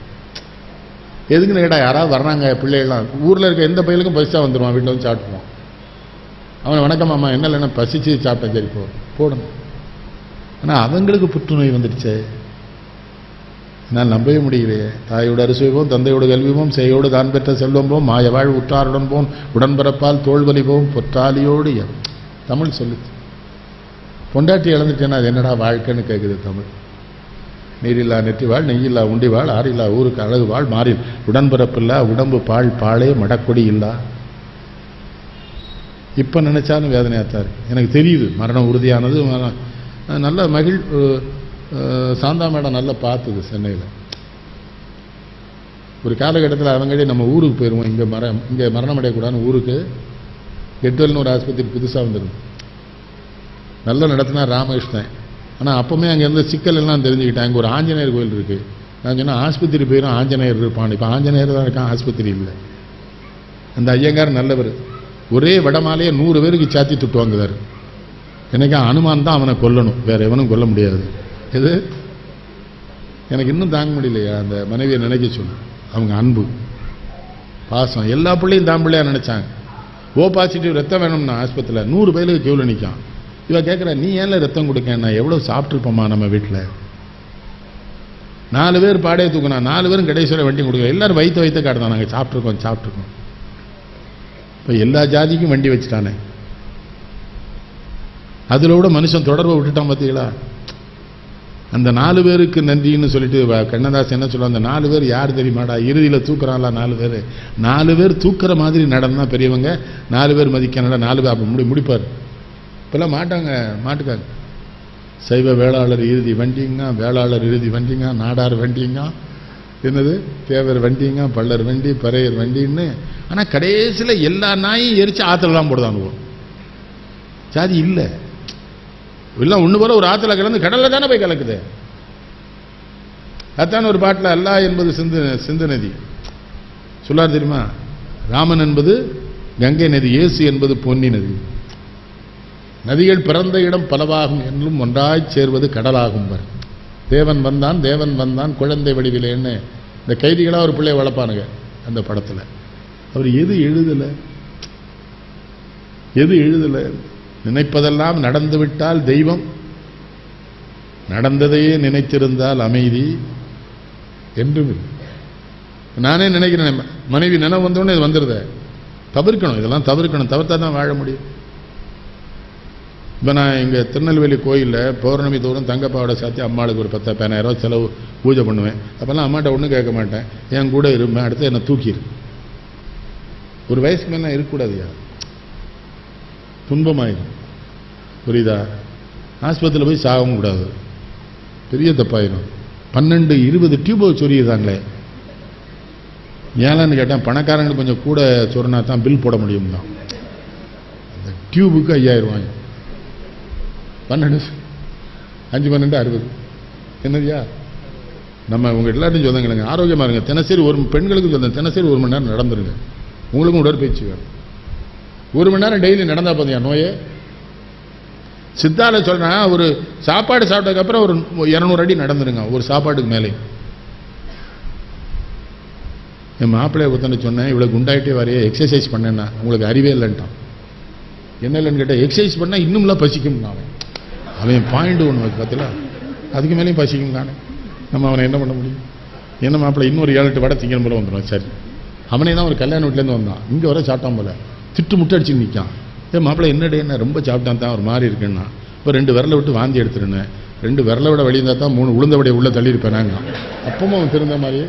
எதுக்குன்னு கேட்டா யாராவது வர்றாங்க பிள்ளைகள்லாம். ஊரில் இருக்க எந்த பையலுக்கும் பசிச்சா வந்துடுவான் வீட்டில் வந்து சாப்பிட்டுருவான் அவன் வணக்கம் அம்மா என்ன இல்லைன்னா பசிச்சு சாப்பிட்டேன் சரி போ போடணும். ஆனால் அவங்களுக்கு புற்றுநோய் வந்துடுச்சே. நான் நம்பவே முடியலையே. தாயோட அரிசுவோம் தந்தையோட கல்விவோம் செய்யோடு தான் பெற்ற செல்வம்போம் மாயவாழ் உற்றாருடன் போம் உடன்பரப்பால் தோல்வலி போம் பொற்றாலியோடு தமிழ் சொல்லுது பொண்டாட்டி இழந்துட்டேன்னா அது என்னடா வாழ்க்கைன்னு கேட்குது தமிழ். நீரில்லா நெற்றி வாழ் நெய்யில்லா உண்டி வாழ் ஆறில்லா ஊருக்கு அழகு வாழ் மாறில் உடன்பிறப்பில்லா உடம்பு பால் பாலே மடக்கொடி இல்லா. இப்போ நினச்சாலும் வேதனையாத்தான் இருக்கு. எனக்கு தெரியுது மரணம் உறுதியானது நல்ல மகிழ் சாந்தா மேடம் நல்லா பார்த்தது சென்னையில். ஒரு காலகட்டத்தில் அவங்களே நம்ம ஊருக்கு போயிடுவோம் இங்கே மர இங்கே மரணம் அடையக்கூடாதுன்னு ஊருக்கு. எட்டுவல்னு ஒரு ஆஸ்பத்திரி புதுசாக வந்துடும் நல்லா நடத்தினா ராமகிருஷ்ணன். ஆனால் அப்போவுமே அங்கே இருந்த சிக்கல் எல்லாம் தெரிஞ்சுக்கிட்டேன் அங்கே ஒரு ஆஞ்சநேயர் கோயில் இருக்குது நான் சொன்னால் ஆஸ்பத்திரி போயிடும் ஆஞ்சநேயர் இருப்பான் இப்போ ஆஞ்சநேயர் தான் இருக்கான் ஆஸ்பத்திரி இல்லை. அந்த ஐயங்கார் நல்லவர். ஒரே வடமாலையே நூறு பேருக்கு சாத்தி துட்டு வாங்குவார் எனக்கு அனுமான் தான் அவனை கொல்லணும். வேறு எவனும் கொல்ல முடியாது. எது? எனக்கு இன்னும் தாங்க முடியலையா? அந்த மனைவியை நினைக்க சொன்னேன் அவங்க அன்பு. பாசம். எல்லா பிள்ளையும் தான் பிள்ளையா நினைச்சாங்க. ஓ பாசிட்டிவ் ரத்தம் வேணும்னா ஆஸ்பத்திரியில் நூறு பேருக்கு கியூவில் நிற்கும் இவன் கேட்குற நீ ஏன்ல ரத்தம் கொடுக்க? எவ்வளோ சாப்பிட்ருப்போம்மா நம்ம வீட்டில் நாலு பேர் பாடையை தூக்கினா நாலு பேரும் கடைசியில் வண்டி கொடுக்கல எல்லாரும் வைத்த வைத்த காட்டுதான். நாங்கள் சாப்பிட்ருக்கோம் சாப்பிட்ருக்கோம் இப்போ எல்லா ஜாதிக்கும் வண்டி வச்சுட்டானே. அதில் கூட மனுஷன் தொடர்பை விட்டுட்டான் பார்த்தீங்களா அந்த நாலு பேருக்கு நன்றின்னு சொல்லிட்டு கண்ணதாசன் என்ன சொல்லுவாங்க அந்த நாலு பேர் யார் தெரியுமாடா? இறுதியில் தூக்குறாங்களா நாலு பேர். நாலு பேர் தூக்குற மாதிரி நடந்தா பெரியவங்க நாலு பேர் மதிக்கணும்டா நாலு பேர் அப்போ முடி முடிப்பார். இப்போல்லாம் மாட்டாங்க மாட்டுக்காங்க சைவ வேளாளர் இறுதி வண்டிங்க வேளாளர் இறுதி வண்டிங்க நாடார் வண்டிங்க. என்னது? தேவர் வண்டிங்க பல்லர் வண்டி பறையர் வண்டின்னு. ஆனால் கடைசியில் எல்லா நாயும் எரித்து ஆற்றுலலாம் போடுதானுவோம் ஜாதி இல்லை. இல்லை ஒன்று போல ஒரு ஆற்றுல கலந்து கடலில் தானே போய் கலக்குது? அதான் ஒரு பாட்டில் அல்லா என்பது சிந்து சிந்து நதி. சொல்லார் தெரியுமா? ராமன் என்பது கங்கை நதி இயேசு என்பது பொன்னி நதி. நதிகள் பிறந்த இடம் பலவாகும் என்றும் ஒன்றாய் சேர்வது கடலாகும் வர் தேவன் வந்தான் தேவன் வந்தான் குழந்தை வடிவிலேன்னு. இந்த கைதிகளாக ஒரு பிள்ளைய வளர்ப்பானுங்க அந்த படத்தில். அவர் எது எழுதலை? எது எழுதலை? நினைப்பதெல்லாம் நடந்துவிட்டால் தெய்வம். நடந்ததையே நினைத்திருந்தால் அமைதி என்றும் நானே நினைக்கிறேன் மனைவி நினைவு வந்தோடனே இது வந்துடுத தவிர்க்கணும் இதெல்லாம் தவிர்க்கணும் தவிர்த்தா தான் வாழ முடியும். இப்போ நான் இங்கே திருநெல்வேலி கோயிலில் பௌர்ணமி தோறும் தங்கப்பாவோட சாத்தி அம்மாளுக்கு ஒரு பத்து பதினாயிரம் செலவு பூஜை பண்ணுவேன். அப்போல்லாம் அம்மாட்ட ஒன்றும் கேட்க மாட்டேன். என் கூட இருப்பேன் அடுத்து என்னை தூக்கிடு ஒரு வயசுக்கு மேலே யார் துன்பமாயிடும் புரியுதா? ஆஸ்பத்திரியில் போய் சாகவும் கூடாது. பெரிய தப்பாயிடும் பன்னெண்டு இருபது டியூபை சொரியுதாங்களே ஏன்னு கேட்டால் பணக்காரங்க கொஞ்சம் கூட சொன்னா தான் பில் போட முடியும் தான். அந்த டியூபுக்கு ஐயாயிரம் ரூபாய். பன்னெண்டு அஞ்சு பன்னெண்டு அறுபது. என்னதுயா? நம்ம உங்க எல்லாத்தையும் சொந்தங்களுங்க ஆரோக்கியமா இருங்க. தினசரி ஒரு பெண்களுக்கு சொல்லுங்க தினசரி ஒரு மணி நேரம் நடந்துருங்க. உங்களுக்கும் உடற்பயிற்சி வேணும். ஒரு மணி நேரம் டெய்லி நடந்தால் போதும் நோயே? சித்தால சொல்கிறேன் ஒரு சாப்பாடு சாப்பிட்டதுக்கப்புறம் ஒரு இரநூறு அடி நடந்துருங்க ஒரு சாப்பாட்டுக்கு மேலே. என் மாப்பிள்ளைய ஒருத்தனை சொன்னேன் இவ்வளோ குண்டாயிட்டே வரைய எக்ஸசைஸ் பண்ணேன்னா உங்களுக்கு அறிவே இல்லைன்ட்டான். என்ன இல்லைன்னு கேட்டால் எக்ஸசைஸ் பண்ணால் இன்னும்லாம் பசிக்கும் அவன். அவன் பாயிண்ட் ஒன்று வச்சு பார்த்தல அதுக்கு மேலேயும் பசிக்கும் தானே. நம்ம அவனை என்ன பண்ண முடியும்? என்ன மாப்பிள்ளை இன்னொரு ஏழு எட்டு வடை திங்கணும் போல வந்துடும் சரி. அவனே தான் ஒரு கல்யாண வீட்டிலேருந்து வந்தான். இங்கே வர சாப்பிட்டான் போல. திட்டு முட்டை அடிச்சு நிற்கான். ஏன் மாப்பிள்ளை என்னடே என்ன? ரொம்ப சாப்பிட்டான் தான் ஒரு மாதிரி இருக்குன்னா. இப்போ ரெண்டு விரலை விட்டு வாந்தி எடுத்துருனேன். ரெண்டு விரலை விட வெளியே தான் மூணு உளுந்தவடைய உள்ளே தள்ளியிருப்பேன் நாங்கள் அப்பவும் அவன் திருந்த மாதிரி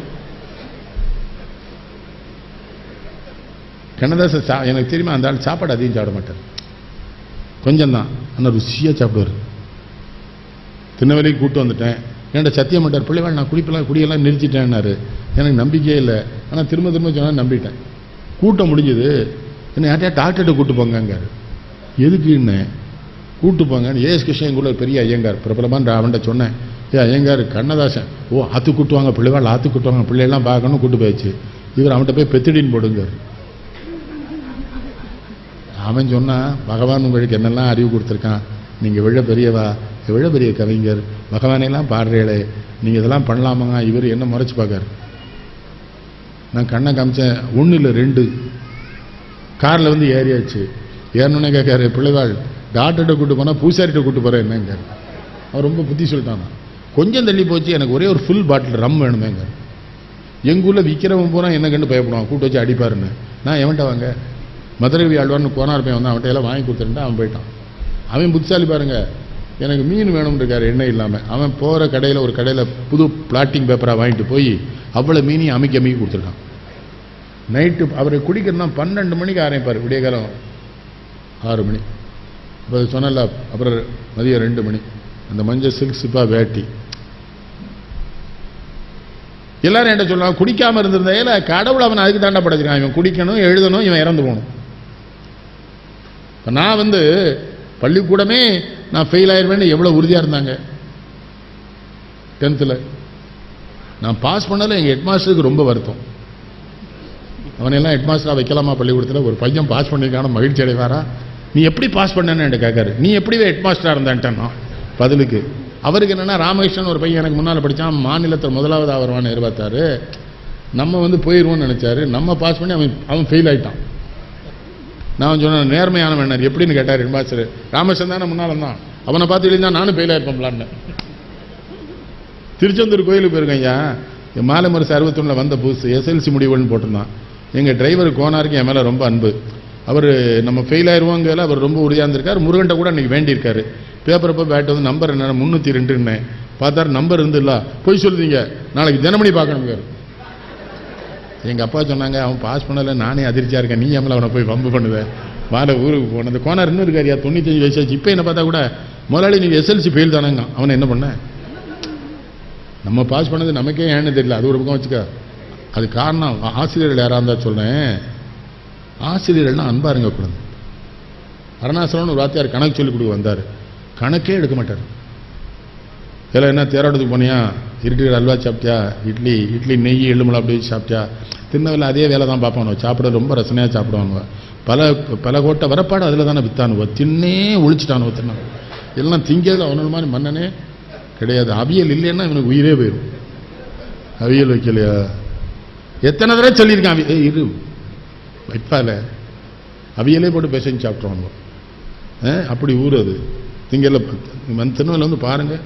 கண்ணதாசன் சா எனக்கு தெரியுமா அந்த ஆள் சாப்பாடு அதிகம் சாப்பிட மாட்டார். கொஞ்சம் தான். ஆனால் ருசியாக சாப்பிடுவார். திருநெல்வேலிக்கு கூப்பிட்டு வந்துட்டேன். ஏன்டா சத்தியம் மாட்டார் பிள்ளைவாள் நான் குடிப்பெல்லாம் குடியெல்லாம் நிறுத்திட்டேன்னாரு. எனக்கு நம்பிக்கையே இல்லை. ஆனால் திரும்ப திரும்ப சொன்னால் நம்பிட்டேன். கூட்டம் முடிஞ்சது. என்ன யார்ட்டையா டாக்டர்கிட்ட கூட்டு போங்கங்காரு. எதுக்குன்னு கூட்டு போங்கன்னு ஏஎஸ் கிருஷ்ணங்குள்ள பெரிய ஐயங்கார் பிரபலமான அவன்கிட்ட சொன்னேன். ஏ ஐயங்கார் கண்ணதாசன் ஓ ஆத்து கூட்டுவாங்க பிள்ளைவாள் ஆத்து கூட்டுவாங்க பிள்ளையெல்லாம் பார்க்கணும் கூட்டு போயிடுச்சு இவர் அவன்கிட்ட போய் பெத்திடின்னு போடுங்கார். அவன் சொன்னான் பகவான் உங்களுக்கு என்னெல்லாம் அறிவு கொடுத்துருக்கான்? நீங்கள் விழ பெரியவா? விழ பெரிய கவிஞர். பகவானையெல்லாம் பாடுறீங்களே. நீங்கள் இதெல்லாம் பண்ணலாமாங்க? இவர் என்ன முறைச்சி பார்க்காரு. நான் கண்ணை காமிச்சேன் ஒன்று இல்லை ரெண்டு. காரில் வந்து ஏறியாச்சு. ஏறணுன்னே கேட்காரு பிள்ளைவாள் டாக்டர்கிட்ட கூட்டு போனால் பூசாரிகிட்ட கூட்டு போகிறேன் என்னங்க அவன் ரொம்ப புத்தி சொல்லிட்டான் கொஞ்சம் தள்ளி போச்சு எனக்கு ஒரே ஒரு ஃபுல் பாட்டில் ரம் வேணுமேங்க எங்கள் ஊரில் விற்கிறவன் பூரா என்ன கண்டு பயப்படுவான் கூட்டு வச்சு அடிப்பாருன்னு. நான் எவன்ட்ட வாங்க? மதுரை ஆழ்வார்னு போனா இருப்பேன் வந்து அவன்கிட்ட எல்லாம் வாங்கி கொடுத்துருந்தா அவன் போயிட்டான். அவன் புத்திசாலி பாருங்க எனக்கு மீன் வேணும்னு இருக்காரு எண்ணெய் இல்லாமல் அவன் போகிற கடையில் ஒரு கடையில் புது பிளாட்டிங் பேப்பராக வாங்கிட்டு போய் அவ்வளோ மீனையும் அமைக்க அமைக்க கொடுத்துருக்கான். நைட்டு அவரை குடிக்கிறதுனா பன்னெண்டு மணிக்கு ஆரம்பிப்பார் விடிய காலம் ஆறு மணி. இப்போ சொன்னல அப்புறம் மதியம் ரெண்டு மணி. அந்த மஞ்சள் சில்க் சிப்பாக வேட்டி. எல்லாரும் என்ன சொல்லுவாங்க குடிக்காமல் இருந்திருந்தால கடவுள் அவன் அதுக்கு தாண்டா படைச்சிருக்கான். இவன் குடிக்கணும் எழுதணும் இவன் இறந்து போகணும். இப்போ நான் வந்து பள்ளிக்கூடமே நான் ஃபெயில் ஆயிருவேன்னு எவ்வளோ உறுதியாக இருந்தாங்க. டென்த்தில் நான் பாஸ் பண்ணதில் எங்கள் ஹெட்மாஸ்டருக்கு ரொம்ப வருத்தம். அவனையெல்லாம் ஹெட்மாஸ்டராக வைக்கலாமா பள்ளிக்கூடத்தில்? ஒரு பையன் பாஸ் பண்ணியிருக்கான மகிழ்ச்சி அடைவாரா? நீ எப்படி பாஸ் பண்ணேன்னு என்கிட்ட கேட்காரு. நீ எப்படி ஹெட்மாஸ்டராக இருந்தான்ட்டான் பதிலுக்கு. அவருக்கு என்னன்னா ராமகிருஷ்ணன் ஒரு பையன் எனக்கு முன்னால் படித்தான் மாநிலத்தில் முதலாவது வருவான்னு எதிர்பார்த்தாரு நம்ம வந்து போயிடுவோம்னு நினச்சாரு. நம்ம பாஸ் பண்ணி அவன் அவன் ஃபெயில் ஆகிட்டான் நான் சொன்னேன் நேர்மையானவன் எப்படின்னு கேட்டார் ஹெட்மாஸ்டர் ராமகிருஷ்ணன் தானே முன்னால் தான் அவனை பார்த்து எழுந்தா நானும் ஃபெயில் ஆயிருப்பேன்லான்னு திருச்செந்தூர் கோயிலுக்கு போயிருக்கேன் ஐயா. என் மாலை அறுபத்தொன்னில் வந்த புதுசு எஸ்எல்சி முடிவுன்னு போட்டிருந்தான். எங்கள் டிரைவர் கோனாருக்கு என் மேலே ரொம்ப அன்பு. அவர் நம்ம ஃபெயில் ஆயிடுவோங்கல அவர் ரொம்ப உறுதியாக இருந்திருக்கார். முருகன்ட்ட கூட அன்றைக்கி வேண்டியிருக்காரு. பேப்பரை போய் பேட்டு வந்து நம்பர் என்ன முந்நூற்றி ரெண்டுன்னு. பார்த்தார் நம்பர் இருந்துல்ல போய் சொல்லுதீங்க. நாளைக்கு தினமணி பார்க்கணுங்கார் எங்கள் அப்பா சொன்னாங்க அவன் பாஸ் பண்ணலை நானே அதிர்ச்சியாக இருக்கேன். நீ எம்மல அவனை போய் வம்பு பண்ணுவேன் வாழ ஊருக்கு போனது கோனார் இன்னும் இருக்காரியா தொண்ணூத்தஞ்சு வயசாச்சு இப்போ என்ன பார்த்தா கூட முதலாளி நீ எஸ்எல்சி ஃபெயில் தானங்க. அவனை என்ன பண்ண? நம்ம பாஸ் பண்ணது நமக்கே ஏன்னு தெரியல. அது ஒரு பக்கம் வச்சுக்க. அது காரணம் ஆசிரியர்கள் யாராக இருந்தால் சொல்கிறேன் ஆசிரியர்கள்னா அன்பா இருங்கக்கூடாது அருணாசலம்னு ஒரு வாத்தியார் கணக்கு சொல்லி கொடுக்க வந்தார். கணக்கே எடுக்க மாட்டார். இதில் என்ன தேரோட்டத்துக்கு போனியா? இருக்கிற அல்வா சாப்பிட்டியா? இட்லி இட்லி நெய் எள்ளுமலை அப்படி வச்சு சாப்பிட்டியா? திருநெல்வேலி அதே வேலை தான் பார்ப்பானுவ. சாப்பிட ரொம்ப ரசனையாக சாப்பிடுவானுவ. பல பல கோட்டை வரப்பாடு அதில் தானே வித்தானுவ. தின்னே ஒழிச்சிட்டானுவ தின்ன. இதெல்லாம் திங்கிறது அவனு மாதிரி மன்னனே கிடையாது. அவியல் இல்லைன்னா இவனுக்கு உயிரே போயிடும் அவியல் வைக்கலையா? எத்தனை தடவை சொல்லியிருக்கான் அவி- இரு. வைப்பால. அவியலே போட்டு பேசஞ்சு சாப்பிட்ருவாங்க அப்படி ஊர் அது. திங்கல வந்து வந்து பாருங்க.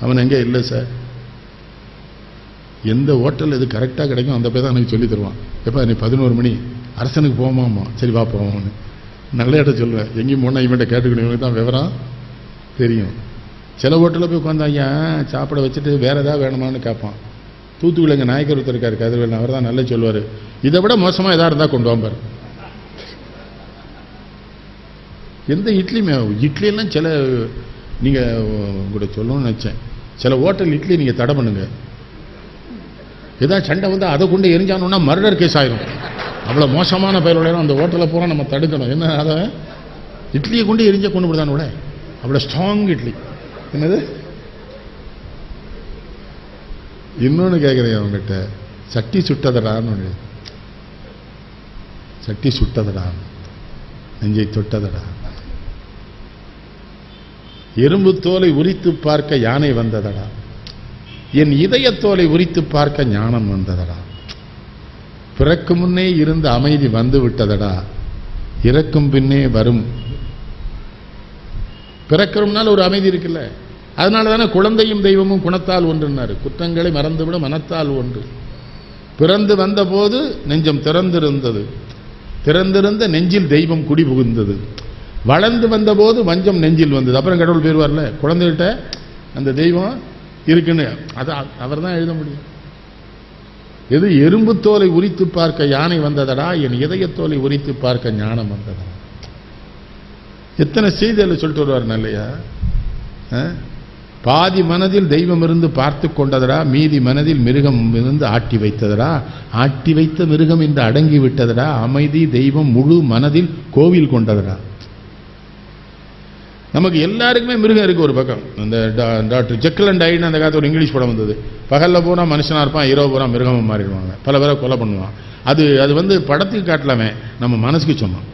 அவன் எங்கே இல்லை சார்? எந்த ஹோட்டல் இது கரெக்டாக கிடைக்கும் அந்த போய் தான் எனக்கு சொல்லி தருவான். எப்போ நீ பதினோரு மணி அரசனுக்கு போமாமா சரி வா போவோம்னு. நல்ல இடம் சொல்லுவேன் எங்கேயும் போனால் இவன்கிட்ட கேட்டுக்கணும். தான் விவரம் தெரியும். சில ஹோட்டலில் போய் உட்காந்தாங்க சாப்பிட வச்சுட்டு வேறு எதாவது வேணுமான்னு கேட்பான். தூத்துக்குள்ள எங்கள் நாயக்கர் ஒருத்தர் இருக்காரு கதிர்வேலன். அவர் தான் நல்லா சொல்லுவார். இதை விட மோசமாக எதாக இருந்தால் கொண்டு வாம்பார். எந்த இட்லியுமே இட்லியெல்லாம் சில நீங்கள் உங்கள்கிட்ட சொல்லணும்னு நினச்சேன். சில ஹோட்டல் இட்லி நீங்கள் தடை பண்ணுங்கள் ஏதாவது சண்டை வந்து அதை கொண்டு எரிஞ்சானோன்னா மர்டர் கேஸ் ஆயிரும். அவ்வளோ மோசமான பயிரோட அந்த ஹோட்டலை பூரா நம்ம தடுக்கணும். என்ன அதை இட்லியை கொண்டு எரிஞ்ச கொண்டு விடுதானு கூட அவ்வளோ ஸ்ட்ராங் இட்லி. என்னது? இன்னொன்று கேட்குறேன் அவங்ககிட்ட சட்டி சுட்டதடான்னு ஒன்று சட்டி சுட்டதடா. நெஞ்சை தொட்டதடா. எறும்பு தோலை உரித்து பார்க்க யானை வந்ததடா. என் இதயத்தோலை உரித்து பார்க்க ஞானம் வந்ததடா. பிறக்கு முன்னே இருந்த அமைதி வந்து விட்டதடா. இறக்கும் பின்னே வரும். பிறக்கிறோம்னால ஒரு அமைதி இருக்குல்ல. அதனால தானே குழந்தையும் தெய்வமும் குணத்தால் ஒன்றுன்னாரு. குற்றங்களை மறந்துவிட மனத்தால் ஒன்று. பிறந்து வந்தபோது நெஞ்சம் திறந்திருந்தது. திறந்திருந்த நெஞ்சில் தெய்வம் குடி புகுந்தது. வளர்ந்து வந்தபோது வஞ்சம் நெஞ்சில் வந்தது. அப்புறம் கடவுள் பேர் வரல குழந்தைகிட்ட அந்த தெய்வம் இருக்குன்னு அதை அவர் தான் எழுத முடியும். எது எறும்புத்தோலை உரித்து பார்க்க யானை வந்ததடா? என் இதயத்தோலை உரித்து பார்க்க ஞானம் வந்ததா? எத்தனை செய்தியில் சொல்லிட்டு வருவார் இல்லையா ஆ? பாதி மனதில் தெய்வம் இருந்து பார்த்து கொண்டதடா மீதி மனதில் மிருகம் இருந்து ஆட்டி வைத்ததடா. ஆட்டி வைத்த மிருகம் இன்று அடங்கி விட்டதடா அமைதி தெய்வம் முழு மனதில் கோவில் கொண்டதடா. நமக்கு எல்லாருக்குமே மிருகம் இருக்குது ஒரு பக்கம். அந்த டா- டாக்டர் ஜெக்கல் அண்ட் ஐன்னு அந்த காலத்தில் ஒரு இங்கிலீஷ் படம் வந்தது. பகலில் போனால் மனுஷனாக இருப்பான் இரவு பூரா மிருகமாக மாறிடுவாங்க. பல பேரை கொலை பண்ணுவான். அது அது வந்து படத்துக்கு காட்டலாமே நம்ம மனசுக்கு சொன்னோம்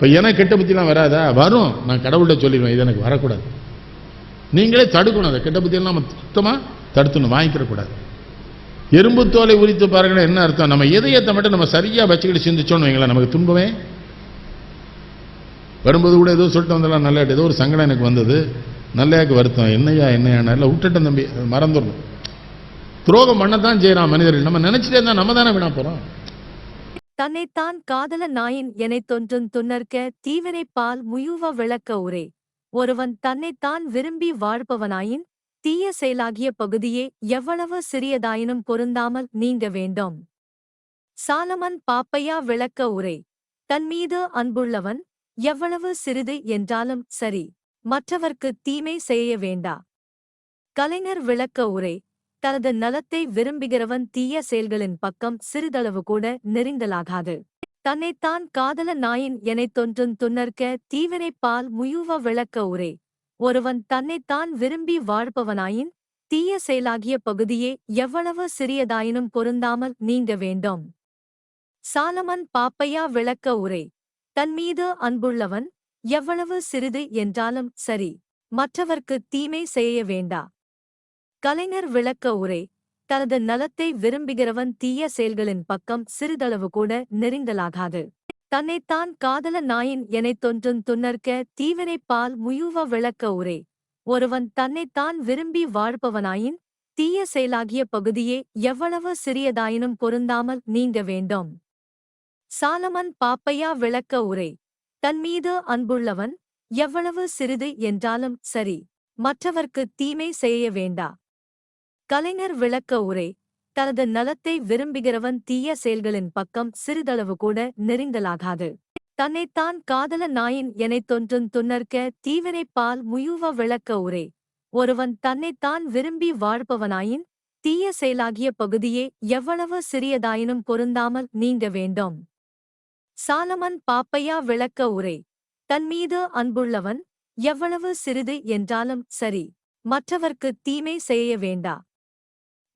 இப்போ ஏன்னா கெட்ட புத்திலாம் வராதா? வரும். நான் கடவுள்கிட்ட சொல்லிடுவேன் இது எனக்கு வரக்கூடாது. நீங்களே தடுக்கணும். அதை கெட்ட புத்தியெல்லாம் நம்ம சுத்தமாக தடுத்துணும் வாங்கிக்கிடக்கூடாது எறும்பு தோலை உரித்து பாருங்கன்னா என்ன அர்த்தம்? நம்ம இதயத்தை மட்டும் நம்ம சரியாக வச்சுக்கிட்டு சிந்திச்சோன்னு வைங்களேன் நமக்கு துன்பமே? வரும்போது கூட ஏதோ சொல்லிட்டு வந்தலாம் நல்லா ஏதோ ஒரு சங்கடம் எனக்கு வந்தது. நல்லையாக்கு வருத்தம். என்னையா என்னையா நல்லா விட்டுட்டேன் தம்பி. மறந்துடணும். துரோகம் பண்ணத்தான் செய்யறான் மனிதர்கள். நம்ம நினைச்சிட்டே இருந்தா நம்ம தானே வினா போறோம். தன்னைத்தான் காதல நாயின் என தொன்றும் துன்னர்க்க தீவினை பால் முயுவ விளக்க உரே. ஒருவன் தன்னைத்தான் விரும்பி வாழ்பவனாயின் தீய செயலாகிய பகுதியே எவ்வளவு சிறியதாயினும் பொருந்தாமல் நீங்க வேண்டும். சாலமன் பாப்பையா விளக்க உரை. தன்மீது அன்புள்ளவன் எவ்வளவு சிறிது என்றாலும் சரி மற்றவர்க்கு தீமை செய்ய வேண்டா. கலைஞர் விளக்க உரை. தனது நலத்தை விரும்புகிறவன் தீய செயல்களின் பக்கம் சிறிதளவு கூட நெறிந்தலாகாது தன்னைத்தான் காதல நாயின் எனைத் தொன்றும் துன்னர்க்க தீவினைப் பால் முயுவ விளக்க உரே. ஒருவன் தன்னைத்தான் விரும்பி வாழ்பவனாயின் தீய செயலாகிய பகுதியே எவ்வளவு சிறியதாயினும் பொருந்தாமல் நீங்க வேண்டும். சாலமன் பாப்பையா விளக்க உரை. தன்மீது அன்புள்ளவன் எவ்வளவு சிறிது என்றாலும் சரி மற்றவர்க்கு தீமை செய்ய வேண்டா. கலைஞர் விளக்க உரை. தனது நலத்தை விரும்புகிறவன் தீய செயல்களின் பக்கம் சிறிதளவு கூட நெறிந்தலாகாது தன்னைத்தான் காதல நாயின் எனைத் தொன்றும் துன்னர்க்க தீவினைப் பால் முயுவ விளக்க உரை. ஒருவன் தன்னைத்தான் விரும்பி வாழ்பவனாயின் தீய செயலாகிய பகுதியே எவ்வளவு சிறியதாயினும் பொருந்தாமல் நீங்க வேண்டும். சாலமன் பாப்பையா விளக்க உரை. தன்மீது அன்புள்ளவன் எவ்வளவு சிறிது என்றாலும் சரி மற்றவர்க்கு தீமை செய்ய வேண்டா. கலைஞர் விளக்க உரை. தனது நலத்தை விரும்புகிறவன் தீய செயல்களின் பக்கம் சிறிதளவு கூட நெறிந்தலாகாது தன்னைத்தான் காதல நாயின் எனைத் தொன்றும் துன்னர்க்க தீவினைப் பால் முயுவ விளக்க உரை. ஒருவன் தன்னைத்தான் விரும்பி வாழ்பவனாயின் தீய செயலாகிய பகுதியே எவ்வளவு சிறியதாயினும் பொருந்தாமல் நீங்க வேண்டும். சாலமன் பாப்பையா விளக்க உரை. தன்மீது அன்புள்ளவன் எவ்வளவு சிறிது என்றாலும் சரி. மற்றவர்க்கு தீமை செய்ய வேண்டா.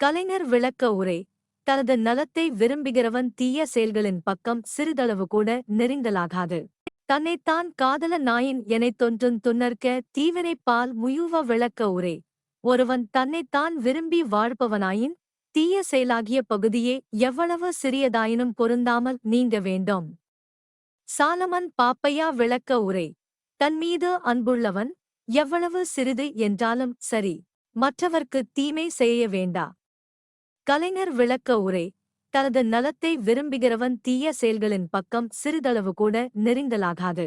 கலைஞர் விளக்க உரை. தனது நலத்தை விரும்புகிறவன் தீய செயல்களின் பக்கம் சிறிதளவு கூட நெறிந்தலாகாது தன்னைத்தான் காதல நாயின் எனத் தொன்றும் துன்னர்க்க தீவினைப்பால் முயுவ விளக்க உரை. ஒருவன் தன்னைத்தான் விரும்பி வாழ்பவனாயின் தீய செயலாகிய பகுதியே எவ்வளவு சிறியதாயினும் பொருந்தாமல் நீங்க வேண்டும். சாலமன் பாப்பையா விளக்க உரை. தன்மீது அன்புள்ளவன் எவ்வளவு சிறிது என்றாலும் சரி. மற்றவர்க்கு தீமை செய்ய வேண்டா. கலைஞர் விளக்க உரை. தனது நலத்தை விரும்புகிறவன் தீய செயல்களின் பக்கம் சிறிதளவு கூட நெருங்கலாகாது